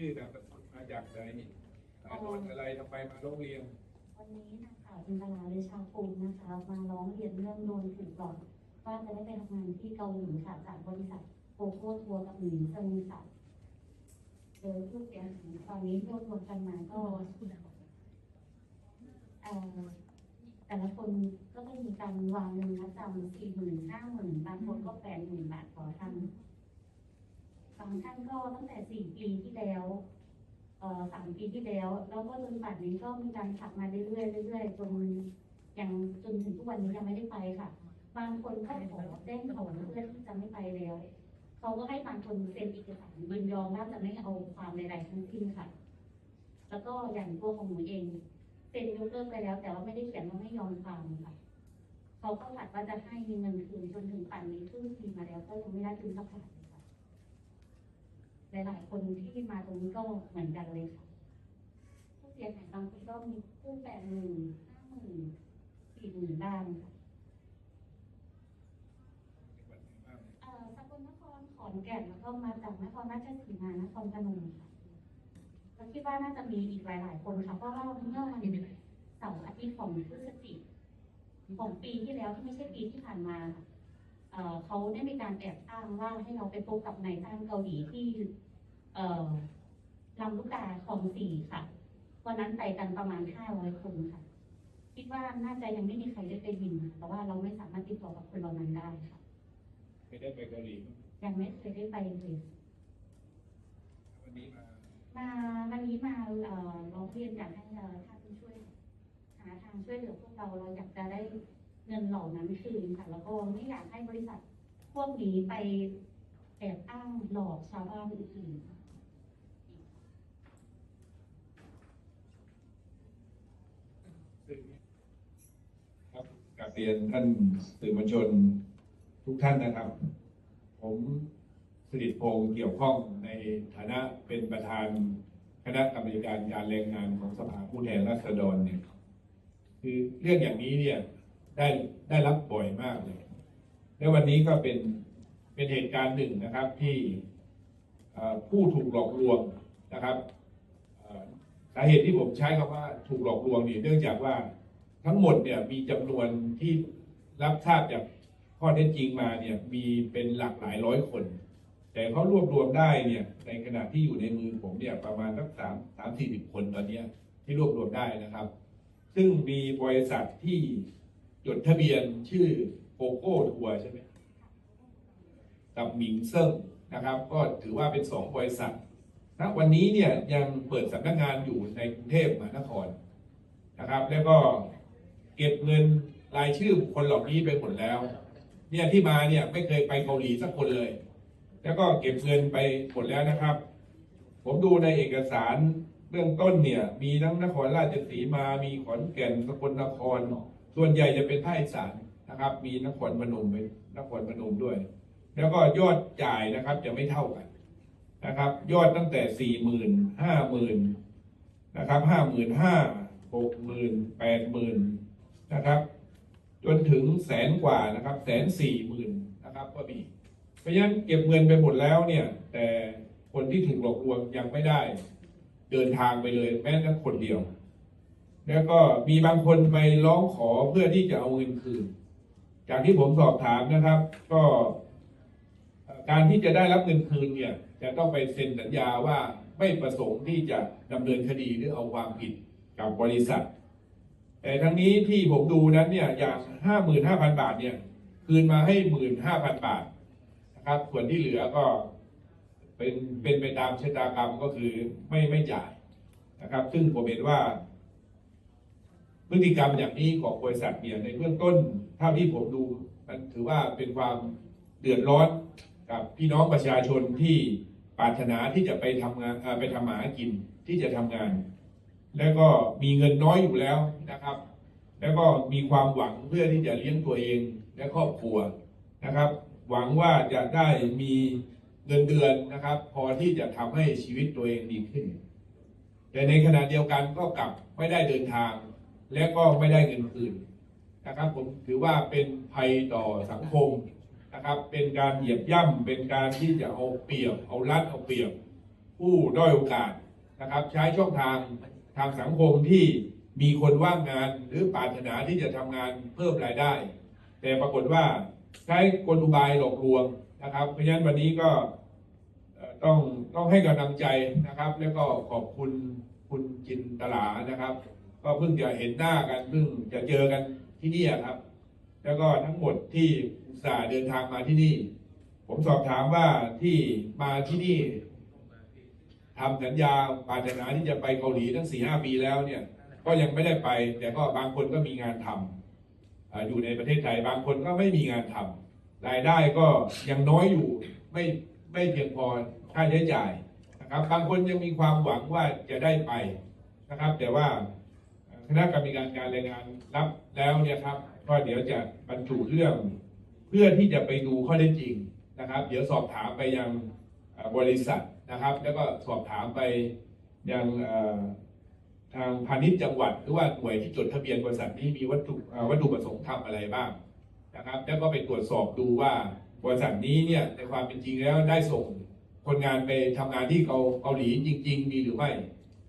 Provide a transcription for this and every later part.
ชื่อนามสกุลมาจากไหนอ่านวันอะไรทำไมมาโรงเรียนวันนี้นะคะจินตลาเลชาภูมินะคะ มาร้องเรียนเรื่องโดนถูกหลอกว่าจะได้ไปทำงานที่เกาหลีค่ะจากบริษัทโกโก้ทัวร์กับหมีเซิงค่ะโดยผู้เสียหายตอนนี้รวบรวมกันมาก็เอ่อแต่ละคนก็ได้มีการวางเงินมัดจำสี่หมื่นห้าหมื่นบางคนก็แปดหมื่นบาทต่อท่าน บางท่านก็ตั้งแต่สี่ปีที่แล้วสามปีที่แล้ว แล้วก็จนปัจจุบันนี้ก็มีการขับมาเรื่อยๆเรื่อยๆจนยังจนถึงทุกวันนี้ยังไม่ได้ไปค่ะ บางคนก็ขอแจ้งขอเพื่อที่จะไม่ไปแล้วเขาก็ให้บางคนเซ็นเอกสารยินยอมว่าจะไม่เอาความใดๆทั้งสิ้นค่ะ แล้วก็อย่างตัวของหนูเองเซ็นยกเลิกไปแล้ว แต่ว่าไม่ได้เขียนว่าไม่ยอมความค่ะเขาก็ถัดว่าจะให้มีเงินคืนจนถึงป่านนี้ครึ่งปีมาแล้วก็ยังไม่ได้คืนสักบาท ลยค่ะหลายๆคนที่มาตรงนี้ก็เหมือนกันเลยค่ะผู้เสียหายบางคนก็มีผู้แปดหมื่นห้าหมื่นสี่หมื่นบ้างค่ะเอ่อสกลนครขอนแก่นแล้วก็มาจากนครราชสีมานครพนมค่ะก็คิดว่าน่าจะมีอีกหลาย ๆ คนค่ะเพราะว่าเมื่อวันเสาร์อาทิตย์ของพฤศจิกของปีที่แล้วที่ไม่ใช่ปีที่ผ่านมาค่ะเอ่อเขาได้มีการแอบอ้างว่าให้เราไปพบกับนายจ้างเกาหลีที่ ลำลูกกาคลองสี่ค่ะ วันนั้นไปกันประมาณห้าร้อยคนค่ะ คิดว่าน่าจะยังไม่มีใครได้ไปบิน แต่ว่าเราไม่สามารถติดต่อกับคนเหล่านั้นได้ค่ะไม่ได้ไปเกาหลีมั้งยังไม่เคยได้ไปเลยวันนี้มามาวันนี้มาเอ่อร้องเรียนอยากให้เอ่อท่านช่วย หาทางช่วยเหลือพวกเราเราอยากจะได้เงินเหล่านั้นคืนค่ะแล้วก็ไม่อยากให้บริษัทพวกนี้ไปแอบอ้างหลอกชาวบ้านอื่นๆ ซึ่งครับ กราบเรียนท่านสื่อมวลชนทุกท่านนะครับ ผมสิริพงศ์เกี่ยวข้องในฐานะเป็นประธานคณะกรรมการการแรงงานของสภาผู้แทนราษฎรเนี่ยคือเรื่องอย่างนี้เนี่ยได้ได้รับบ่อยมากเลย และวันนี้ก็เป็นเป็นเหตุการณ์หนึ่งนะครับที่ผู้ถูกหลอกลวงนะครับสาเหตุที่ผมใช้คำว่าถูกหลอกลวงเนี่ยเนื่องจากว่า ทั้งหมดเนี่ยมีจำนวนที่รับทราบจากข้อเท็จจริงมาเนี่ยมีเป็นหลากหลายร้อยคน แต่เขารวบรวมได้เนี่ยในขณะที่อยู่ในมือผมเนี่ยประมาณสักสามสามสี่สิบคนตอนเนี้ยที่รวบรวมได้นะครับ ซึ่งมีบริษัทที่จดทะเบียนชื่อโกโก้ทัวร์ใช่ไหมกับหมิงเซิ่งนะครับ ก็ถือว่าเป็นสองบริษัทณวันนี้เนี่ยยังเปิดสำนักงานอยู่ในกรุงเทพมหานครนะครับ แล้วก็ เก็บเงินรายชื่อบุคคนเหล่านี้ไปหมดแล้ว เนี่ยที่มาเนี่ยไม่เคยไปเกาหลีสักคนเลย แล้วก็เก็บเงินไปหมดแล้วนะครับ ผมดูในเอกสารเบื้องต้นเนี่ยมีทั้งนครราชสีมา มีขอนแก่นสกลนคร ส่วนใหญ่จะเป็นภาคอีสานนะครับ มีนครพนมเป็นนครพนมด้วย แล้วก็ยอดจ่ายนะครับจะไม่เท่ากันนะครับ ยอดตั้งแต่สี่หมื่นห้าหมื่นนะครับห้าหมื่นห้าหกหมื่นแปดหมื่น นะครับ จนถึงแสนกว่านะครับแสนสี่หมื่นนะครับก็มีเพราะฉะนั้นเก็บเงินไปหมดแล้วเนี่ย แต่คนที่ถูกหลอกลวงยังไม่ได้ เดินทางไปเลยแม้แต่คนเดียว แล้วก็มีบางคนไปร้องขอเพื่อที่จะเอาเงินคืน จากที่ผมสอบถามนะครับ ก็การที่จะได้รับเงินคืนเนี่ยจะต้องไปเซ็นสัญญาว่าไม่ประสงค์ที่จะดำเนินคดีหรือเอาความผิดกับบริษัท แต่ทั้งนี้ที่ผมดูนั้นเนี่ยอย่างห้าหมื่นห้าพันบาทเนี่ย คืนมาให้หมื่นห้าพันบาทนะครับ ส่วนที่เหลือก็เป็นเป็นไปตามชะตากรรมก็คือไม่ไม่จ่ายนะครับ ซึ่งผมเห็นว่า พฤติกรรมอย่างนี้ของบริษัทเนี่ยในเบื้องต้นเท่าที่ผมดูมันถือว่าเป็นความเดือดร้อนกับพี่น้องประชาชนที่ปรารถนาที่จะไปทำงานไปทำหากินที่จะทำงาน แล้วก็มีเงินน้อยอยู่แล้วนะครับ แล้วก็มีความหวังเพื่อที่จะเลี้ยงตัวเองและครอบครัวนะครับ หวังว่าจะได้มีเงินเดือนนะครับ พอที่จะทำให้ชีวิตตัวเองดีขึ้น แต่ในขณะเดียวกันก็กลับไม่ได้เดินทาง และก็ไม่ได้เงินคืนนะครับ ผมถือว่าเป็นภัยต่อสังคมนะครับ เป็นการเหยียบย่ำเป็นการที่จะเอาเปรียบ เอารัดเอาเปรียบ ผู้ด้อยโอกาสนะครับ ใช้ช่องทาง ทางสังคมที่มีคนว่างงานหรือปรารถนาที่จะทำงานเพิ่มรายได้ แต่ปรากฏว่าใช้กลอุบายหลอกลวงนะครับ เพราะฉะนั้นวันนี้ก็ต้องต้องให้กำลังใจนะครับ แล้วก็ขอบคุณคุณจินตลานะครับ ก็เพิ่งจะเห็นหน้ากันเพิ่งจะเจอกันที่นี่ครับ แล้วก็ทั้งหมดที่อุตส่าห์เดินทางมาที่นี่ ผมสอบถามว่าที่มาที่นี่ ทำสัญญาปรารถนาที่จะไปเกาหลีตั้งสี่ห้าปีแล้วเนี่ยก็ยังไม่ได้ไป แต่ก็บางคนก็มีงานทำอ่าอยู่ในประเทศไทยบางคนก็ไม่มีงานทำรายได้ก็ยังน้อยอยู่ไม่ไม่เพียงพอค่าใช้จ่ายนะครับบางคนยังมีความหวังว่าจะได้ไปนะครับ แต่ว่าคณะกรรมการการแรงงานรับแล้วเนี่ยครับก็เดี๋ยวจะบรรจุเรื่องเพื่อที่จะไปดูข้อเท็จจริงนะครับ เดี๋ยวสอบถามไปยังบริษัท นะครับ แล้วก็สอบถามไปยังทางพาณิชย์จังหวัดหรือว่าหน่วยที่จดทะเบียนบริษัทนี้มีวัตถุวัตถุประสงค์ทำอะไรบ้างนะครับ แล้วก็ไปตรวจสอบดูว่าบริษัทนี้เนี่ยในความเป็นจริงแล้วได้ส่งคนงานไปทำงานที่เกาเกาหลีจริง ๆ มีหรือไม่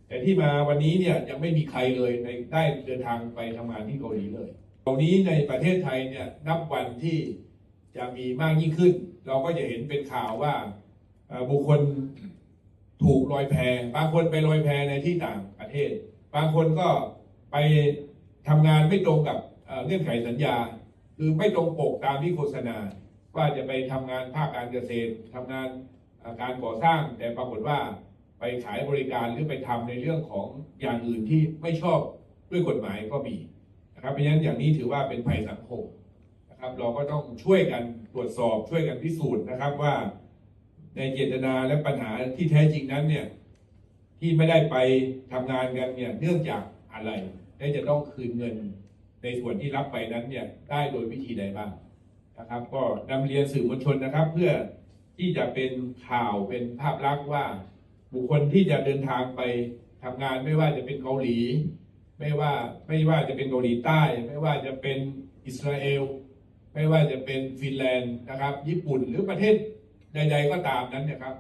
แต่ที่มาวันนี้เนี่ยยังไม่มีใครเลยในได้เดินทางไปทำงานที่เกาหลีเลยตรงนี้ในประเทศไทยเนี่ยนับวันที่จะมีมากยิ่งขึ้น เราก็จะเห็นเป็นข่าวว่า บุคคลถูกลอยแพบางคนไปลอยแพในที่ต่างประเทศ บางคนก็ไปทำงานไม่ตรงกับเงื่อนไขสัญญา คือไม่ตรงปกตามที่โฆษณา ว่าจะไปทำงานภาคการเกษตรทำงานการก่อสร้าง แต่ปรากฏว่าไปขายบริการหรือไปทำในเรื่องของอย่างอื่นที่ไม่ชอบด้วยกฎหมายก็มีนะครับเพราะฉะนั้นอย่างนี้ถือว่าเป็นภัยสังคมนะครับ เราก็ต้องช่วยกันตรวจสอบช่วยกันพิสูจน์นะครับว่า ในเจตนาและปัญหาที่แท้จริงนั้นเนี่ยที่ไม่ได้ไปทำงานกันเนี่ยเนื่องจากอะไรและจะต้องคืนเงินในส่วนที่รับไปนั้นเนี่ยได้โดยวิธีใดบ้างนะครับ ก็นำเรียนสื่อมวลชนนะครับ เพื่อที่จะเป็นข่าวเป็นภาพลักษณ์ว่า บุคคลที่จะเดินทางไปทำงานไม่ว่าจะเป็นเกาหลี ไม่ว่าไม่ว่าจะเป็นเกาหลีใต้ ไม่ว่าจะเป็นอิสราเอล ไม่ว่าจะเป็นฟินแลนด์นะครับ ญี่ปุ่นหรือประเทศ ใด ๆ ก็ตามนั้นเนะครับ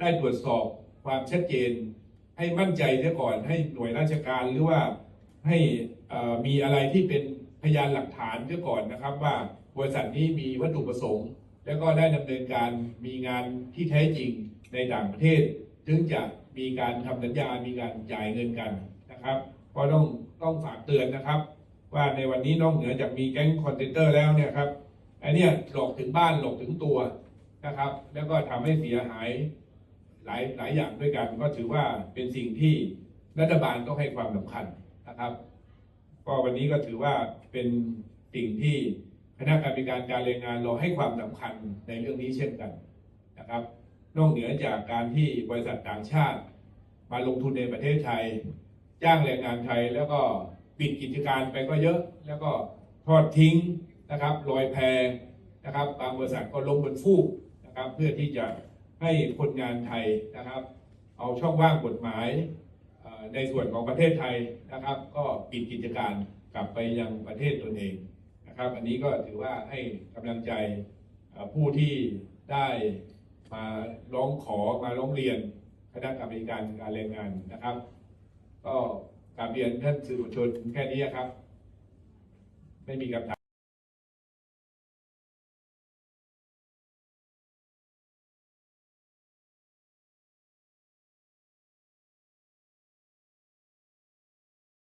ได้ตรวจสอบความชัดเจน ให้มั่นใจเสียก่อนให้หน่วยราชการหรือว่าให้มีอะไรที่เป็นพยานหลักฐานเสียก่อนนะครับ ว่าบริษัทนี้มีวัตถุประสงค์ แล้วก็ได้ดำเนินการมีงานที่แท้จริงในต่างประเทศ ถึงจะมีการทำสัญญา มีการจ่ายเงินกันนะครับก็ต้องต้องฝากเตือนนะครับ ว่าในวันนี้นอกเหนือจากมีแก๊งคอนเทนเตอร์แล้วเนี่ยครับอันนี้หลอกถึงบ้านหลอกถึงตัว นะครับ แล้วก็ทำให้เสียหายหลายหลายอย่างด้วยกัน ก็ถือว่าเป็นสิ่งที่รัฐบาลต้องให้ความสำคัญนะครับ ก็วันนี้ก็ถือว่าเป็นสิ่งที่คณะกรรมการการแรงงานเราให้ความสำคัญในเรื่องนี้เช่นกันนะครับ นอกเหนือจากการที่บริษัทต่างชาติ มาลงทุนในประเทศไทย จ้างแรงงานไทยแล้วก็ปิดกิจการไปก็เยอะ แล้วก็ทอดทิ้งนะครับลอยแพนะครับบางบริษัทก็ลงบนฟูก นะครับเพื่อที่จะให้คนงานไทยนะครับ เอาช่องว่างกฎหมายในส่วนของประเทศไทยนะครับ ก็ปิดกิจการกลับไปยังประเทศตนเองนะครับ อันนี้ก็ถือว่าให้กำลังใจผู้ที่ได้มาร้องขอมาร้องเรียนคณะกรรมการการแรงงานนะครับ ก็กราบเรียนท่านสื่อมวลชนแค่นี้ครับ ไม่มีคำถาม